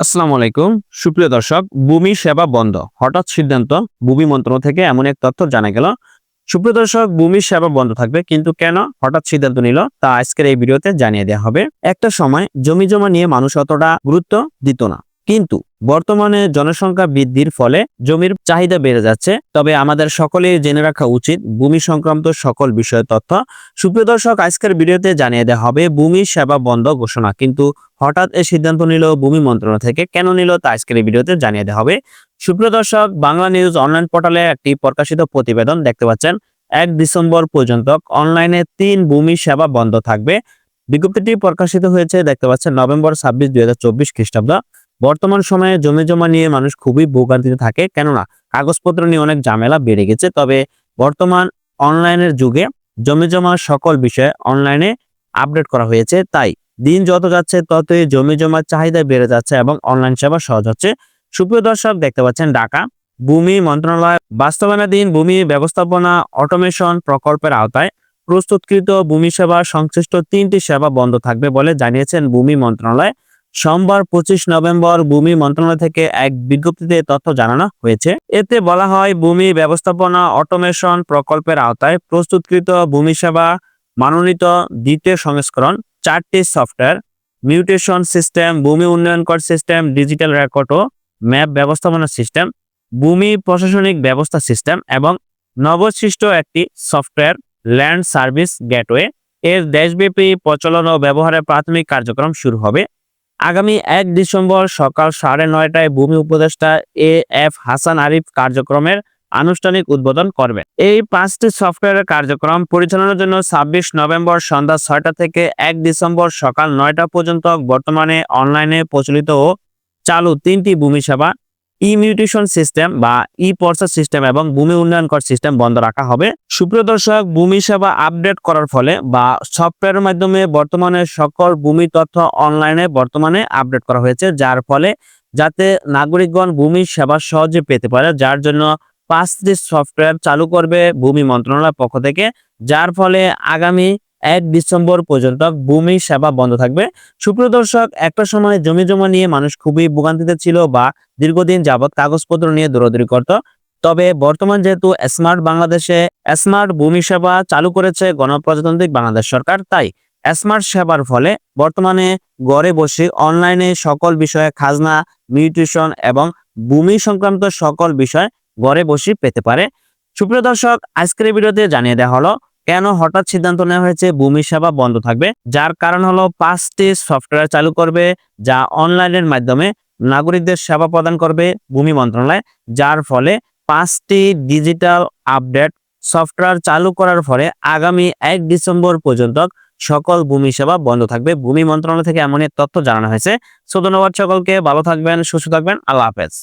আসসালামু আলাইকুম। সুপ্রিয় দর্শক, ভূমি সেবা বন্ধ। হঠাৎ সিদ্ধান্ত, ভূমি মন্ত্রণালয় থেকে এমন এক তথ্য জানা গেল। সুপ্রিয় দর্শক, ভূমি সেবা বন্ধ থাকবে, কিন্তু কেন হঠাৎ সিদ্ধান্ত নিল, তা আজকের এই ভিডিওতে জানিয়ে দেওয়া হবে। একটা সময় জমি জমা নিয়ে মানুষ অতটা গুরুত্ব দিত না। কিন্তু বর্তমানে জনসংখ্যা বৃদ্ধির ফলে জমির চাহিদা বেড়ে যাচ্ছে। তবে আমাদের সকলেই জেনে রাখা উচিত, ভূমি সংক্রান্ত সকল বিষয় তথ্য সুপ্রিয় দর্শক, আজকের ভিডিওতে জানিয়ে দেওয়া হবে ভূমি সেবা বন্ধ ঘোষণা। কিন্তু হঠাৎ এই সিদ্ধান্ত নিল ভূমি মন্ত্রণালয় থেকে কেন নিল তা আজকের ভিডিওতে জানিয়ে দেওয়া হবে। সুপ্রিয় দর্শক, বাংলা নিউজ অনলাইন পোর্টালে একটি প্রকাশিত প্রতিবেদন দেখতে পাচ্ছেন। এক ডিসেম্বর পর্যন্ত অনলাইনে তিন ভূমি সেবা বন্ধ থাকবে। বিজ্ঞপ্তিটি প্রকাশিত হয়েছে, দেখতে পাচ্ছেন, নভেম্বর ছাব্বিশ দুই খ্রিস্টাব্দ। বর্তমান সময়ে জমি জমা নিয়ে মানুষ খুবই ভোগান্তিতে থাকে। কেননা, কাগজপত্র নিয়ে অনেক ঝামেলা বেড়ে গেছে। তবে বর্তমান অনলাইনের যুগে জমি জমা সকল বিষয়ে অনলাইনে আপডেট করা হয়েছে। তাই দিন যত যাচ্ছে, ততই জমি জমার চাহিদা বেড়ে যাচ্ছে এবং অনলাইন সেবা সহজ হচ্ছে। সুপ্রিয় দর্শক, দেখতে পাচ্ছেন ঢাকা ভূমি মন্ত্রণালয় বাস্তবায়নাধীন ভূমি ব্যবস্থাপনা অটোমেশন প্রকল্পের আওতায় প্রস্তুতকৃত ভূমি সেবা সংশ্লিষ্ট তিনটি সেবা বন্ধ থাকবে বলে জানিয়েছেন ভূমি মন্ত্রণালয়। সোমবার পঁচিশ নভেম্বর ভূমি মন্ত্রণালয় থেকে এক বিজ্ঞপ্তিতে তথ্য জানানো হয়েছে। এতে বলা হয়, ভূমি ব্যবস্থাপনা অটোমেশন প্রকল্পের আওতায় প্রস্তুতকৃত ভূমি সেবা মানোনীত দ্বিতীয় সংস্করণ চারটি সফটওয়্যার, মিউটেশন সিস্টেম, ভূমি উন্নয়ন কর সিস্টেম, ডিজিটাল রেকর্ড ও ম্যাপ ব্যবস্থাপনা সিস্টেম, ভূমি প্রশাসনিক ব্যবস্থা সিস্টেম এবং নবসৃষ্ট একটি সফটওয়্যার, ল্যান্ড সার্ভিস গেটওয়ে। এর দেশব্যাপী প্রচলন ও ব্যবহারের প্রাথমিক কার্যক্রম শুরু হবে আগামী এক ডিসেম্বর সকাল সাড়ে নয়টায় ভূমি উপদেষ্টা এ এফ হাসান আরিফ কার্যক্রমের আনুষ্ঠানিক উদ্বোধন করবে এই পাঁচটি সফটওয়্যারের কার্যক্রম পরিচালনার জন্য ছাব্বিশ নভেম্বর সন্ধ্যা ছয়টা থেকে এক ডিসেম্বর সকাল নয়টা পর্যন্ত বর্তমানে অনলাইনে প্রচলিত ও চালু তিনটি ভূমি সেবা ই মিউটেশন সিস্টেম বা ই পর্সা সিস্টেম এবং ভূমি উন্নয়ন কর সিস্টেম বন্ধ রাখা হবে। সুপ্রিয় দর্শক, ভূমি সেবা আপডেট করার ফলে বা সফটওয়্যারের মাধ্যমে বর্তমানে সকল ভূমি তথ্য অনলাইনে বর্তমানে আপডেট করা হয়েছে, যার ফলে যাতে নাগরিকগণ ভূমি সেবা সহজে পেতে পারে, যার জন্য পাঁচটি সফটওয়্যার চালু করবে ভূমি মন্ত্রণালয়ের পক্ষ থেকে। যার ফলে আগামী এক ডিসেম্বর পর্যন্ত ভূমি সেবা বন্ধ থাকবে। সুপ্রিয় দর্শক, একটা সময় জমি জমা নিয়ে মানুষ খুবই ভোগান্তিতে ছিল বা দীর্ঘদিন যাবৎ কাগজপত্র নিয়ে দৌড়াদৌড়ি করত। তবে বর্তমান যেহেতু স্মার্ট বাংলাদেশে স্মার্ট ভূমি সেবা চালু করেছে গণপ্রজাতান্ত্রিক বাংলাদেশ সরকার, তাই স্মার্ট সেবার ফলে বর্তমানে ঘরে বসে অনলাইনে সকল বিষয়ে খাজনা মিউটেশন এবং ভূমি সংক্রান্ত সকল বিষয় ঘরে বসে পেতে পারে। সুপ্রিয় দর্শক, আজকের ভিডিওতে জানিয়ে দেওয়া হলো কেন হঠাৎ সিদ্ধান্ত নেওয়া হয়েছে? ভূমি সেবা বন্ধ থাকবে। যার কারণ হলো পাঁচটি সফটওয়্যার চালু করবে, যা অনলাইনের মাধ্যমে নাগরিকদের সেবা প্রদান করবে ভূমি মন্ত্রণালয়। যার ফলে পাঁচটি ডিজিটাল আপডেট সফটওয়্যার চালু করার ফলে আগামী এক ডিসেম্বর পর্যন্ত সকল ভূমি সেবা বন্ধ থাকবে। ভূমি মন্ত্রণালয় থেকে এমন তথ্য জানানো হয়েছে। সো ধন্যবাদ সকলকে। ভালো থাকবেন, সুস্থ থাকবেন। আল্লাহ হাফেজ।